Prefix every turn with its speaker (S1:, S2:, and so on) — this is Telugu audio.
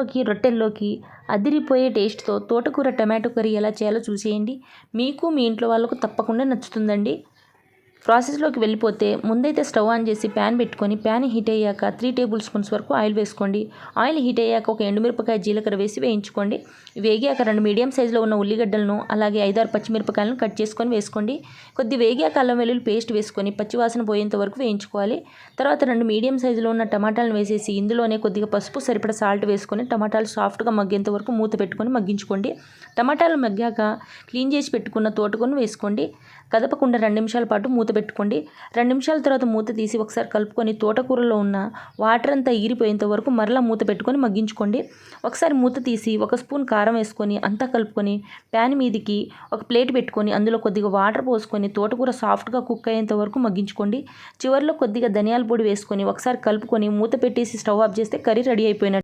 S1: అన్నంలోకి రొట్టెల్లోకి అదిరిపోయే టేస్ట్తో తోటకూర టమాటో కర్రీ ఎలా చేయాలో చూసేయండి. మీకు మీ ఇంట్లో వాళ్ళకు తప్పకుండా నచ్చుతుందండి. ప్రాసెస్లోకి వెళ్ళిపోతే ముందైతే స్టవ్ ఆన్ చేసి ప్యాన్ పెట్టుకొని ప్యాన్ హీట్ అయ్యాక త్రీ టేబుల్ స్పూన్స్ వరకు ఆయిల్ వేసుకోండి. ఆయిల్ హీట్ అయ్యాక ఒక ఎండుమిరపకాయ జీలకర్ర వేసి వేయించుకోండి. వేగాక రెండు మీడియం సైజులో ఉన్న ఉల్లిగడ్డలను అలాగే ఐదారు పచ్చిమిరపకాయలను కట్ చేసుకొని వేసుకోండి. కొద్ది వేగాక అల్లం వెల్లుల్లి పేస్ట్ వేసుకొని పచ్చివాసన పోయేంత వరకు వేయించుకోవాలి. తర్వాత రెండు మీడియం సైజులో ఉన్న టమాటాలను వేసేసి ఇందులోనే కొద్దిగా పసుపు సరిపడ సాల్ట్ వేసుకొని టమాటాలు సాఫ్ట్గా మగ్గేంత వరకు మూత పెట్టుకొని మగ్గించుకోండి. టమాటాలు మగ్గాక క్లీన్ చేసి పెట్టుకున్న తోటకొని వేసుకోండి. కదపకుండా రెండు నిమిషాల పాటు మూత మూత పెట్టుకోండి. రెండు నిమిషాల తర్వాత మూత తీసి ఒకసారి కలుపుకొని తోటకూరలో ఉన్న వాటర్ అంతా ఈరిపోయేంత వరకు మరలా మూత పెట్టుకొని మగ్గించుకోండి. ఒకసారి మూత తీసి ఒక స్పూన్ కారం వేసుకొని అంతా కలుపుకొని ప్యాన్ మీదికి ఒక ప్లేట్ పెట్టుకొని అందులో కొద్దిగా వాటర్ పోసుకొని తోటకూర సాఫ్ట్గా కుక్ అయ్యేంత వరకు మగ్గించుకోండి. చివరిలో కొద్దిగా ధనియాల పొడి వేసుకొని ఒకసారి కలుపుకొని మూత పెట్టేసి స్టవ్ ఆఫ్ చేస్తే కర్రీ రెడీ అయిపోయినట్టు